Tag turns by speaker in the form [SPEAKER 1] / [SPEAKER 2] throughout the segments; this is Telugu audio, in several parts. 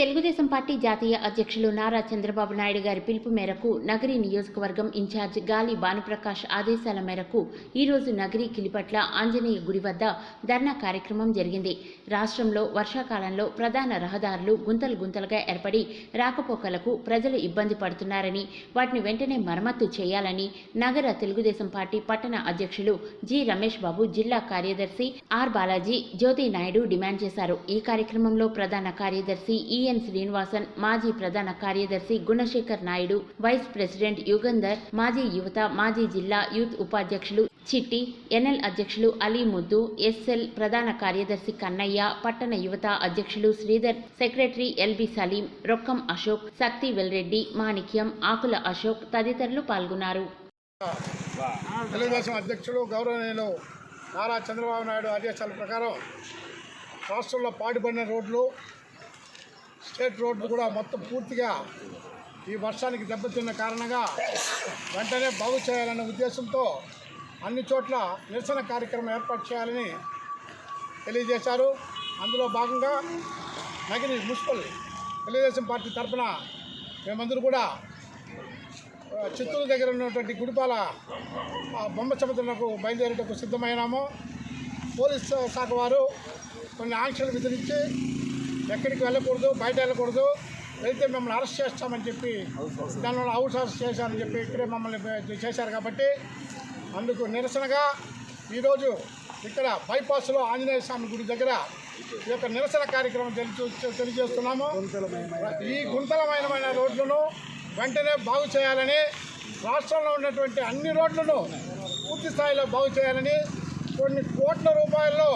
[SPEAKER 1] తెలుగుదేశం పార్టీ జాతీయ అధ్యక్షులు నారా చంద్రబాబు నాయుడు గారి పిలుపు మేరకు నగరి నియోజకవర్గం ఇన్ఛార్జ్ గాలి భానుప్రకాష్ ఆదేశాల మేరకు ఈరోజు నగరి కిలిపట్ల ఆంజనేయ గుడి వద్ద ధర్నా కార్యక్రమం జరిగింది. రాష్ట్రంలో వర్షాకాలంలో ప్రధాన రహదారులు గుంతలు గుంతలుగా ఏర్పడి రాకపోకలకు ప్రజలు ఇబ్బంది పడుతున్నారని వాటిని వెంటనే మరమ్మత్తు చేయాలని నగర తెలుగుదేశం పార్టీ పట్టణ అధ్యక్షులు జి రమేష్ బాబు జిల్లా కార్యదర్శి ఆర్ బాలాజీ జ్యోతి నాయుడు డిమాండ్ చేశారు. ఈ కార్యక్రమంలో ప్రధాన కార్యదర్శి ఈఎన్ శ్రీనివాసన్ మాజీ ప్రధాన కార్యదర్శి గుణశేఖర్ నాయుడు వైస్ ప్రెసిడెంట్ యుగంధర్ మాజీ యువత మాజీ జిల్లా యూత్ ఉపాధ్యక్షులు చిట్టి ఎన్ఎల్ అధ్యక్షులు అలీ ముద్దు ఎస్ఎల్ ప్రధాన కార్యదర్శి కన్నయ్య పట్టణ యువత అధ్యక్షులు Sridhar secretary L B Saleem Rokkam Ashok Shakti Velreddy Manikyam Akula Ashok తదితరులు పాల్గొన్నారు.
[SPEAKER 2] తెలుగుదేశం అధ్యక్షుడు గౌరవనీయులు నారా చంద్రబాబు నాయుడు ఆదేశాల ప్రకారం రాష్ట్రంలో పాటుపడిన రోడ్లు స్టేట్ రోడ్లు కూడా మొత్తం పూర్తిగా ఈ వర్షానికి దెబ్బతిన్న కారణంగా వెంటనే బాగు చేయాలనే ఉద్దేశంతో అన్ని చోట్ల నిరసన కార్యక్రమం ఏర్పాటు చేయాలని తెలియజేశారు. అందులో భాగంగా నగిరి మున్సిపల్ తెలుగుదేశం పార్టీ తరఫున మేమందరూ కూడా చిత్తూరు దగ్గర ఉన్నటువంటి గుడిపాల ఆ, బొమ్మ సముద్రంకు బయలుదేరేటకు సిద్ధమైనాము. పోలీస్ శాఖ వారు కొన్ని ఆంక్షలు విధించి ఎక్కడికి వెళ్ళకూడదు బయట వెళ్ళకూడదు. వెళ్తే మిమ్మల్ని అరెస్ట్ చేస్తామని చెప్పి దానివల్ల హౌస్ అరెస్ట్ చేశామని చెప్పి ఇక్కడే మమ్మల్ని చేశారు కాబట్టి అందుకు నిరసనగా ఈరోజు ఇక్కడ బైపాస్లో ఆంజనేయ స్వామి గుడి దగ్గర ఈ యొక్క నిరసన కార్యక్రమం తెలియచూ తెలియజేస్తున్నాము. ఈ గుంతలమైన రోడ్లను వెంటనే బాగు చేయాలని రాష్ట్రంలో ఉన్నటువంటి అన్ని రోడ్లను పూర్తి స్థాయిలో బాగు చేయాలని కొన్ని కోట్ల రూపాయల్లో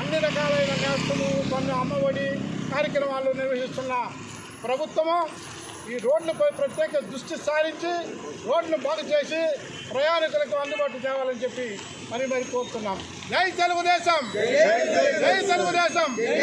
[SPEAKER 2] అన్ని రకాలైన నేస్తులు కొన్ని అమ్మఒడి కార్యక్రమాలు నిర్వహిస్తున్న ప్రభుత్వము ఈ రోడ్లపై ప్రత్యేక దృష్టి సారించి రోడ్లు బాగు చేసి ప్రయాణికులకు అందుబాటు తేవాలని చెప్పి మరి మరి కోరుతున్నాం. జై తెలుగుదేశం! జై తెలుగుదేశం! జై